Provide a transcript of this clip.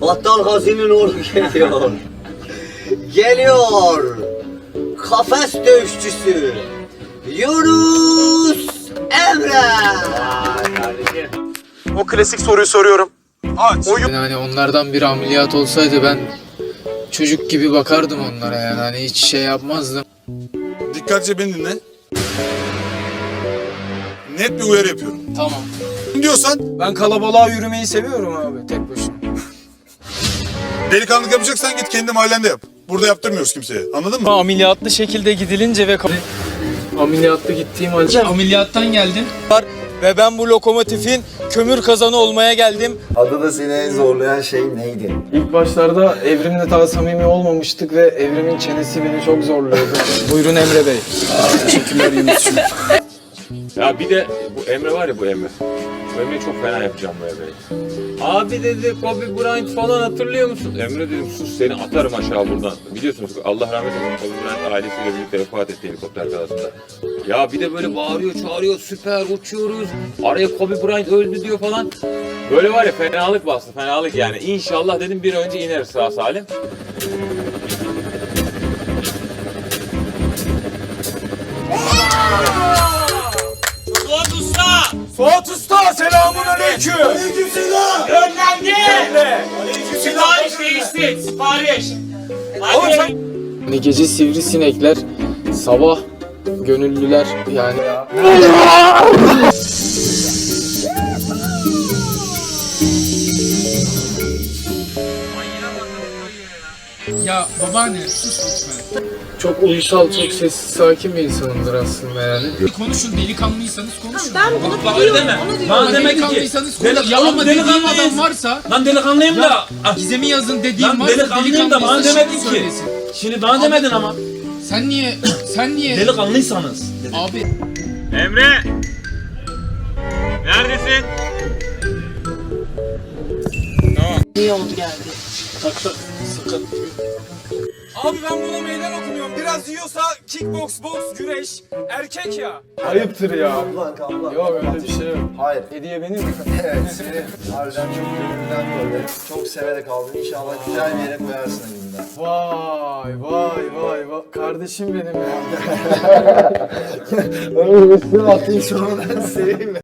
Battal Gazi'nin oğlu geliyor. geliyor. Kafes dövüşçüsü. Yunus Emre. O klasik soruyu soruyorum. Aç. Oyun Yani hani onlardan bir ameliyat olsaydı ben çocuk gibi bakardım onlara yani hani hiç şey yapmazdım. Dikkatlice beni dinle. Net bir uyarı yapıyorum. Tamam. Diyorsan Ben kalabalığa yürümeyi seviyorum abi tek. Delikanlık yapacaksan git kendi mahallende yap. Burada yaptırmıyoruz kimseye. Anladın mı? Ameliyatlı şekilde gidilince ve Ameliyatlı gittiğim halde ameliyattan geldim. ve ben bu lokomotifin kömür kazanı olmaya geldim. Adada seni en zorlayan şey neydi? İlk başlarda Evrim'le daha samimi olmamıştık ve Evrim'in çenesi beni çok zorluyordu. Buyurun Emre Bey. Ya bir de bu Emre var ya bu Emre. Bu Emre'yi çok fena yapacağım bu Emre'yi. Abi dedi Kobe Bryant falan hatırlıyor musun? Emre dedim sus seni atarım aşağı buradan. Biliyorsunuz Allah rahmet eylesin Kobe Bryant ailesiyle birlikte vefat etti helikopter kazasında. Ya bir de böyle bağırıyor çağırıyor süper uçuyoruz. Araya Kobe Bryant öldü diyor falan. Böyle var ya fenalık bastı fenalık yani. İnşallah dedim bir önce ineriz sağ salim. Fuat Usta selamun aleyküm. Aleyküm selam. Önlendi. Sipariş değişti. Sipariş. Sen Hani gece sivrisinekler, sabah gönüllüler yani. Ya babaanne sus lütfen. Çok uysal, çok sessiz, sakin bir insanımdır aslında yani. Konuşun, delikanlıysanız konuşun. Ben bunu biliyorum. Onu diyorum. Ama delikanlıysanız konuşun. Ya ama dediğim adam varsa, Lan delikanlıyım da. Gizem'i yazın dediğim Lan varsa delikanlıyım da bana delikanlıysa demedin şimdi ki. söylesin. Şimdi bana demedin ama. Sen niye, sen niye? Delikanlıysanız. Abi Emre! Neredesin? İyi oldu geldi. Abi ben buna meydan okumuyorum. Biraz yiyorsa kickbox, boks, güreş. Erkek ya. Ayıptır ya. Kaplan kaplan. Yok öyle bir şey yok. Hayır. Hediye benim. Evet seni harbiden çok gönülden böyle. Çok severek aldım. İnşallah güzel bir yere koyarsın elinden. Vay vay vay vay. Kardeşim benim ya. Onu üstüne atayım sonra ben seveyim mi?